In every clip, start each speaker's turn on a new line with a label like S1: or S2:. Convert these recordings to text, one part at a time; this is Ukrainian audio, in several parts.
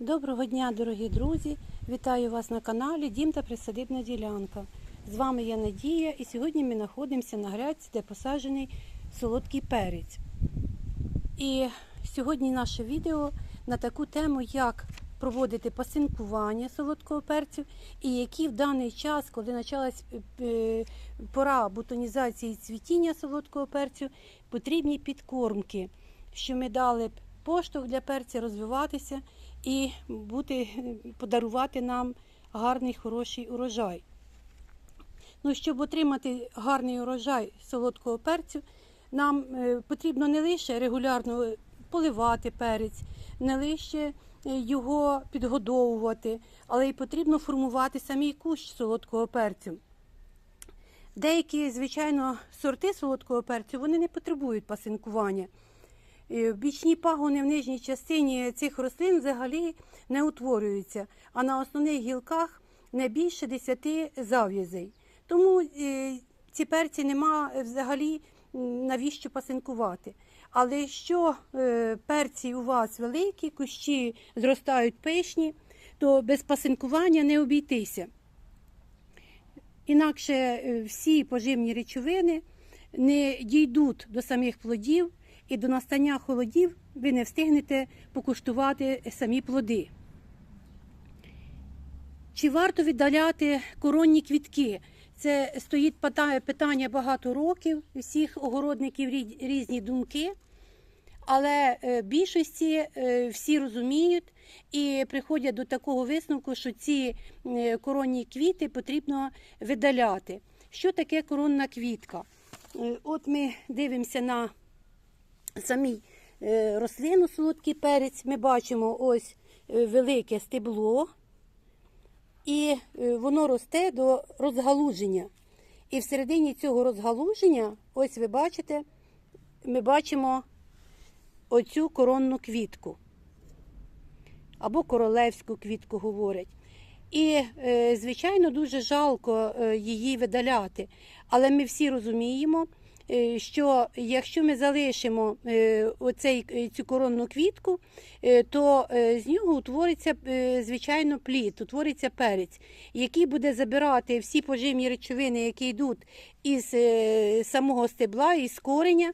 S1: Доброго дня, дорогі друзі! Вітаю вас на каналі Дім та Присадибна ділянка. З вами я Надія і сьогодні ми знаходимося на грядці, де посаджений солодкий перець. І сьогодні наше відео на таку тему, як проводити пасинкування солодкого перцю, і які в даний час, коли почалась е, пора бутонізації цвітіння солодкого перцю, потрібні підкормки, що ми дали поштовх для перця розвиватися і бути, подарувати нам гарний хороший урожай. Ну, щоб отримати гарний урожай солодкого перцю, нам е, потрібно не лише регулярно поливати перець, не лише е, його підгодовувати, але й потрібно формувати самий кущ солодкого перцю. Деякі, звичайно, сорти солодкого перцю вони не потребують пасинкування. Е, Бічні пагони в нижній частині цих рослин взагалі не утворюються, а на основних гілках не більше 10 зав'язей. Тому е, ці перці нема взагалі навіщо пасинкувати. Але якщо е, перці у вас великі, кущі зростають пишні, то без пасинкування не обійтися. Інакше всі поживні речовини не дійдуть до самих плодів, і до настання холодів ви не встигнете покуштувати самі плоди. Чи варто віддаляти коронні квітки? Це стоїть питання багато років, всіх огородників різні думки. Але е, більшості е, всі розуміють і приходять до такого висновку, що ці е, коронні квіти потрібно видаляти. Що таке коронна квітка? От ми дивимося на самій е, рослину солодкий перець. Ми бачимо ось е, велике стебло, і е, воно росте до розгалуження. І всередині цього розгалуження, ось ви бачите, ми бачимо оцю коронну квітку. Або королевську квітку говорять. І, звичайно, дуже жалко її видаляти. Але ми всі розуміємо, що якщо ми залишимо е, оцей, е, цю коронну квітку, е, то е, з нього утвориться, е, звичайно, плід, утвориться перець, який буде забирати всі поживні речовини, які йдуть із е, самого стебла, із кореня,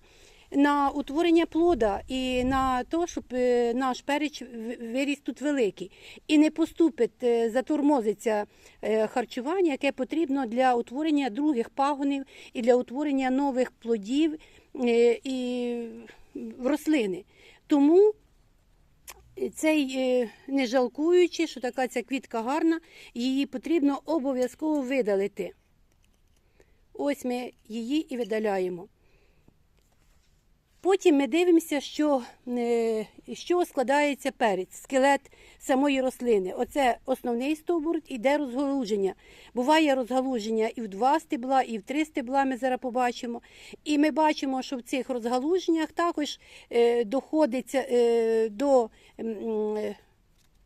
S1: на утворення плода і на те, щоб е, наш перець виріс тут великий. І не поступить, е, затормозиться е, харчування, яке потрібно для утворення других пагонів і для утворення нових плодів і рослини. Тому цей, не жалкуючи, що така ця квітка гарна, її потрібно обов'язково видалити. Ось ми її і видаляємо. Потім ми дивимося, що, е, чого складається перець, скелет самої рослини. Оце основний стовбур, іде розгалуження. Буває розгалуження і в два стебла, і в три стебла ми зараз побачимо. І ми бачимо, що в цих розгалуженнях також е, доходиться е, до.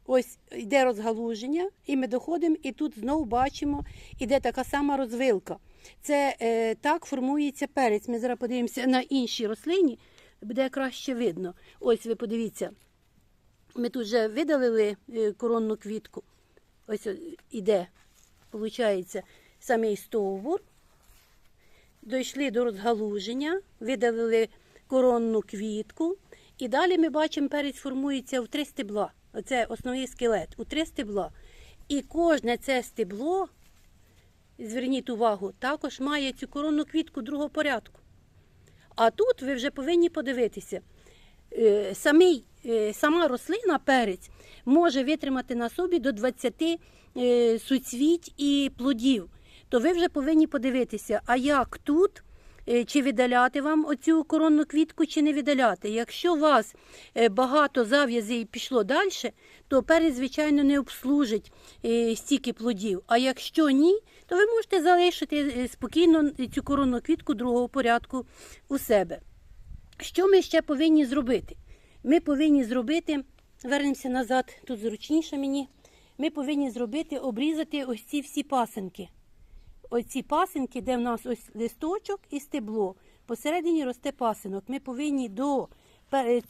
S1: Ось йде розгалуження, і ми доходимо, і тут знову бачимо, іде така сама розвилка. Це е, так формується перець. Ми зараз подивимося на іншій рослині, буде краще видно. Ось ви подивіться. Ми тут вже видалили е, коронну квітку. Ось е, іде, виходить, самий стовбур. Дійшли до розгалуження, видалили коронну квітку. І далі ми бачимо, перець формується в три стебла. Оце основний скелет, у три стебла. І кожне це стебло, зверніть увагу, також має цю коронну квітку другого порядку. А тут ви вже повинні подивитися. Е, Самий, е, сама рослина перець може витримати на собі до 20 е, суцвіть і плодів. То ви вже повинні подивитися, а як тут, чи видаляти вам оцю коронну квітку, чи не видаляти. Якщо у вас е, багато зав'язів пішло далі, то перець, звичайно, не обслужить е, стільки плодів. А якщо ні, то ви можете залишити е, спокійно цю коронну квітку другого порядку у себе. Що ми ще повинні зробити? Ми повинні зробити, вернемося назад, тут зручніше мені. Ми повинні зробити, обрізати ось ці всі пасинки. Оці пасинки, де в нас ось листочок і стебло. Посередині росте пасинок. Ми повинні до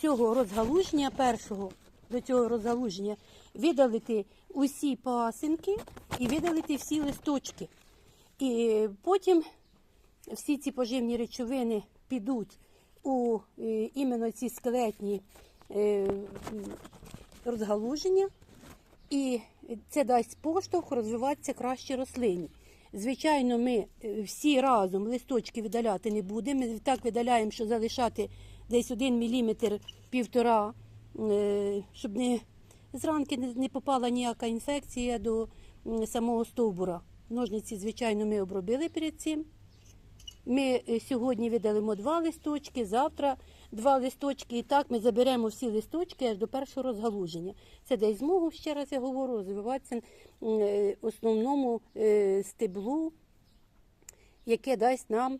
S1: цього розгалуження першого до цього розгалуження видалити усі пасинки і видалити всі листочки. І потім всі ці поживні речовини підуть у е, іменно ці скелетні е, розгалуження, і це дасть поштовх розвиватися краще рослині. Звичайно, ми е, всі разом листочки видаляти не будемо. Ми так видаляємо, що залишати десь один міліметр півтора, е, щоб не зранки не не попала ніяка інфекція до самого стовбура. Ножниці, звичайно, ми обробили перед цим. Ми е, сьогодні видалимо два листочки, завтра два листочки, і так ми заберемо всі листочки аж до першого розгалуження. Це дасть змогу, ще раз я говорю, розвиватися е, основному е, стеблу, яке дасть нам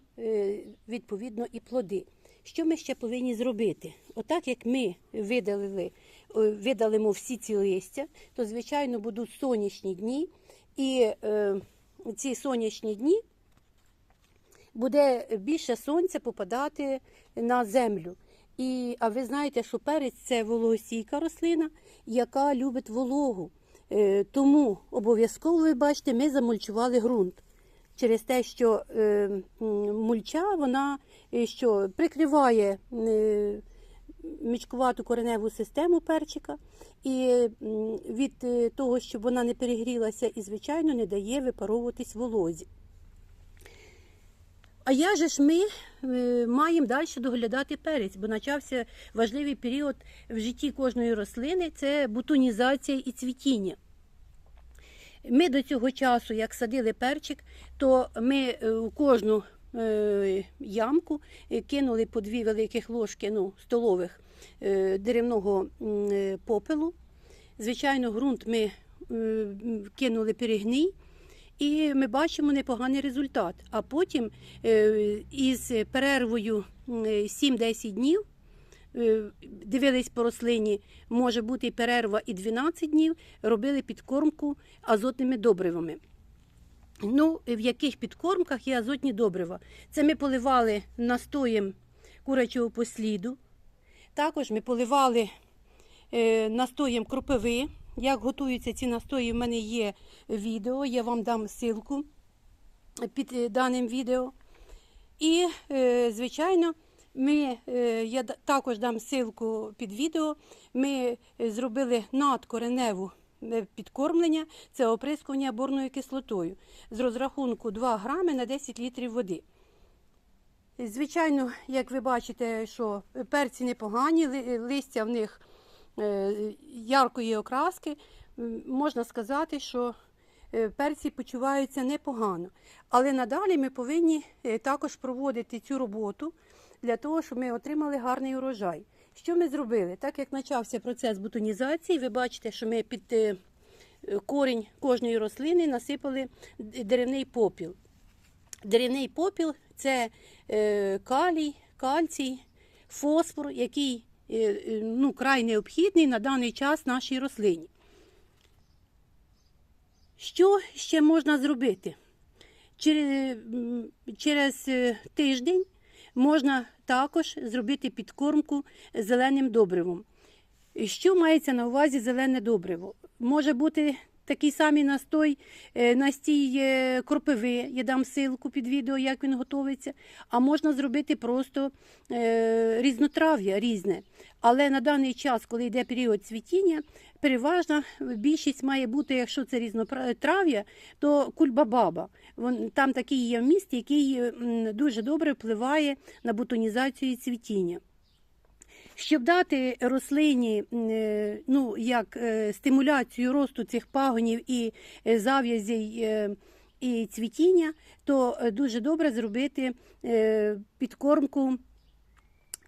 S1: відповідно і плоди. Що ми ще повинні зробити? Отак як ми видалили, видалимо всі ці листя, то звичайно будуть сонячні дні, і е, ці сонячні дні буде більше сонця попадати на землю. І, а ви знаєте, що перець це вологостійка рослина, яка любить вологу. Е, тому обов'язково, ви бачите, ми замульчували ґрунт. Через те, що е, мульча вона е, що, прикриває мічкувату кореневу систему перчика, і від того, щоб вона не перегрілася, і, звичайно, не дає випаровуватись волозі. А як же ж ми е, маємо далі доглядати перець, бо почався важливий період в житті кожної рослини це бутонізація і цвітіння. Ми до цього часу, як садили перчик, то ми е, у кожну е, ямку е, кинули по дві великих ложки ну, столових е, деревного е, попелу. Звичайно, ґрунт ми е, кинули перегній. І ми бачимо непоганий результат. А потім е, із перервою 7-10 днів е, дивились по рослині, може бути перерва і 12 днів, робили підкормку азотними добривами. Ну, в яких підкормках є азотні добрива? Це ми поливали настоєм курячого посліду. Також ми поливали е, настоєм кропиви. Як готуються ці настої, в мене є відео, я вам дам ссылку під е, даним відео. І, е, звичайно, ми, е, я також дам ссылку під відео. Ми зробили надкореневу підкормлення, це оприскування борною кислотою з розрахунку 2 грами на 10 літрів води. Звичайно, як ви бачите, що перці непогані, листя в них яркої окраски, можна сказати, що е, перці почуваються непогано. Але надалі ми повинні е, також проводити цю роботу для того, щоб ми отримали гарний урожай. Що ми зробили? Так як почався процес бутонізації, ви бачите, що ми під е, е, корінь кожної рослини насипали деревний попіл. Деревний попіл це е, калій, кальцій, фосфор, який е, е, ну, край необхідний на даний час нашій рослині. Що ще можна зробити? Через, через е, тиждень можна також зробити підкормку зеленим добривом. Що мається на увазі зелене добриво? Може бути такий самий настой, е, настій е, кропиви. Я дам ссылку під відео, як він готується. А можна зробити просто е, різнотрав'я різне. Але на даний час, коли йде період цвітіння, переважна більшість має бути, якщо це різнотрав'я, то кульбабаба. Там такий є вміст, який дуже добре впливає на бутонізацію цвітіння. Щоб дати рослині е, ну, як е, стимуляцію росту цих пагонів і е, зав'язей і цвітіння, то дуже добре зробити підкормку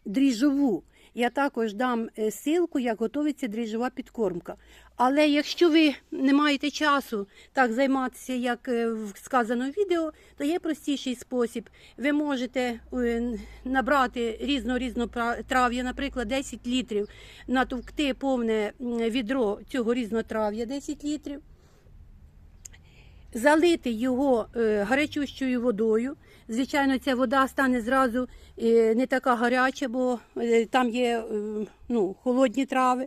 S1: дріжджову. Я також дам е, ссылку, як готується дріжджова підкормка. Але якщо ви не маєте часу так займатися, як е, сказано в відео, то є простіший спосіб. Ви можете е, набрати різно-різно трав'я, наприклад, 10 літрів, натовкти повне відро цього різнотрав'я 10 літрів, залити його е, гарячущою водою. Звичайно, ця вода стане зразу е, не така гаряча, бо е, там є ну, холодні трави.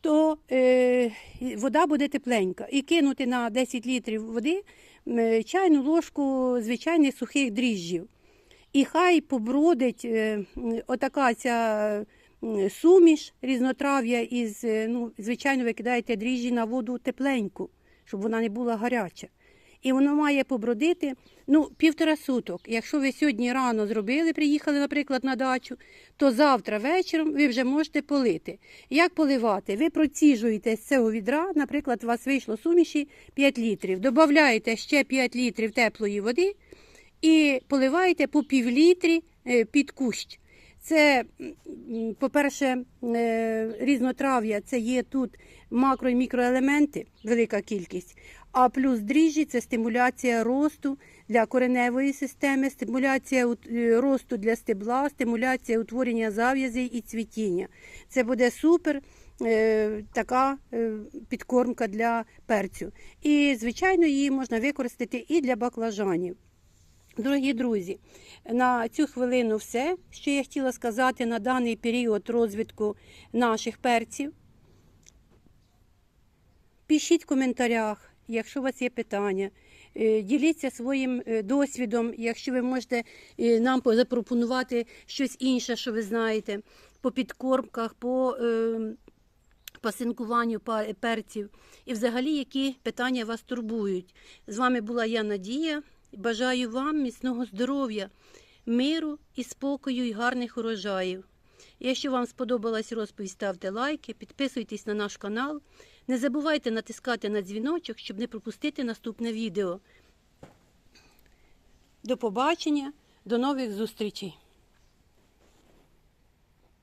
S1: То вода буде тепленька. І кинути на 10 літрів води чайну ложку звичайних сухих дріжджів. І хай побродить отака ця суміш різнотрав'я із, ну, звичайно, ви кидаєте дріжджі на воду тепленьку, щоб вона не була гаряча. І воно має побродити ну, півтора суток. Якщо ви сьогодні рано зробили, приїхали, наприклад, на дачу, то завтра вечором ви вже можете полити. Як поливати? Ви проціжуєте з цього відра, наприклад, у вас вийшло суміші 5 літрів. Додаєте ще 5 літрів теплої води і поливаєте по півлітрі е, під кущ. Це, по-перше, е, різнотрав'я, це є тут макро і мікроелементи, велика кількість. А плюс дріжджі це стимуляція росту для кореневої системи, стимуляція е, росту для стебла, стимуляція утворення зав'язей і цвітіння. Це буде супер е, така е, підкормка для перцю. І, звичайно, її можна використати і для баклажанів. Дорогі друзі, на цю хвилину все, що я хотіла сказати на даний період розвитку наших перців. Пишіть в коментарях, якщо у вас є питання. Е, Діліться своїм е, досвідом, якщо ви можете е, нам запропонувати щось інше, що ви знаєте, по підкормках, по е, пасинкуванню перців. І взагалі, які питання вас турбують. З вами була я Надія. Бажаю вам міцного здоров'я, миру і спокою і гарних урожаїв. Якщо вам сподобалась розповідь, ставте лайки, підписуйтесь на наш канал. Не забувайте натискати на дзвіночок, щоб не пропустити наступне відео. До побачення, до нових зустрічей!